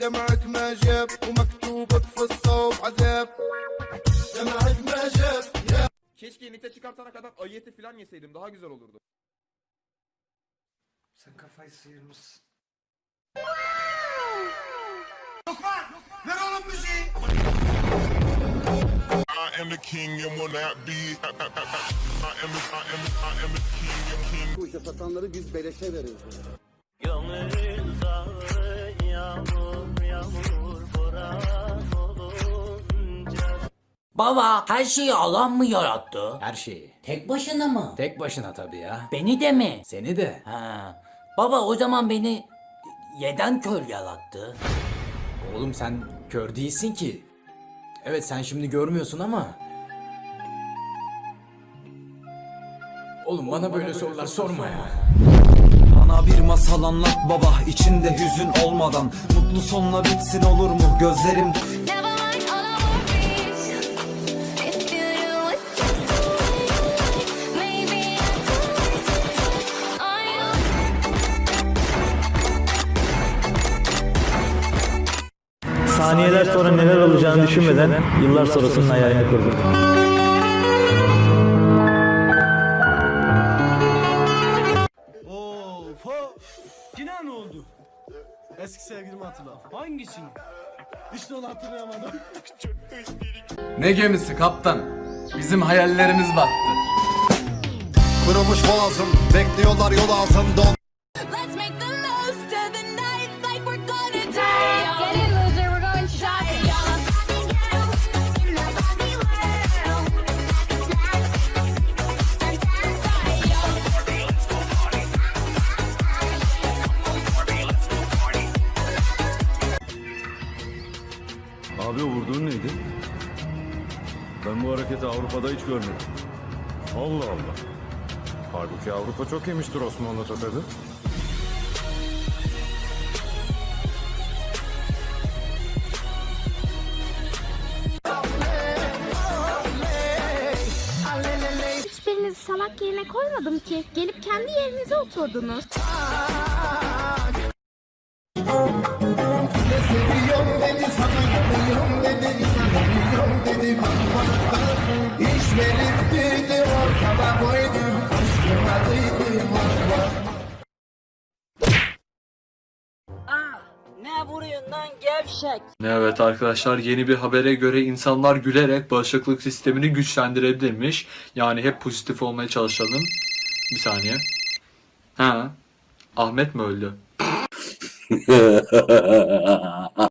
دمعك ما جاب ومكتوبك في الصوب عذاب دمعك ما جاب Keşke nite çıkartana kadar ayeti falan yeseydim daha güzel olurdu. Sen kafayı sıyırmışsın. I am the king and will not be. I am the, I am the, I am the king and king. Bu işe satanları biz beleşe veriyoruz. Baba her şeyi alan mı yarattı? Her şeyi. Tek başına mı? Tek başına tabii ya. Beni de mi? Seni de. Ha. Baba o zaman beni yeden kör yarattı. Oğlum sen kör değilsin ki. Evet sen şimdi görmüyorsun ama. Oğlum bana böyle sorular sorma ya. Bana bir masal anlat baba içinde hüzün olmadan Mutlu sonla bitsin olur mu gözlerim Saniyeler sonra neler olacağını düşünmeden yıllar sonrasının hayalini kurdum. Of of. Yine ne oldu? Eski sevgilimi hatırla. Hangisini? İşte onu hatırlayamadım. Ne gemisi kaptan? Bizim hayallerimiz battı. Kırılmış boğazım, bekliyorlar yol altında. Abi vurduğun neydi? Ben bu hareketi Avrupa'da hiç görmedim. Allah Allah. Halbuki Avrupa çok yemiştir Osmanlı tokadı. Hiçbirinizi salak yerine koymadım ki. Gelip kendi yerinize oturdunuz. Seviyorum verip girdi ortada koydum Aşkıma kıydım Ne vuruyorsun lan gevşek? Evet arkadaşlar yeni bir habere göre insanlar gülerek bağışıklık sistemini güçlendirebilirmiş. Yani hep pozitif olmaya çalışalım. Bir saniye. Ha. Ahmet mi öldü?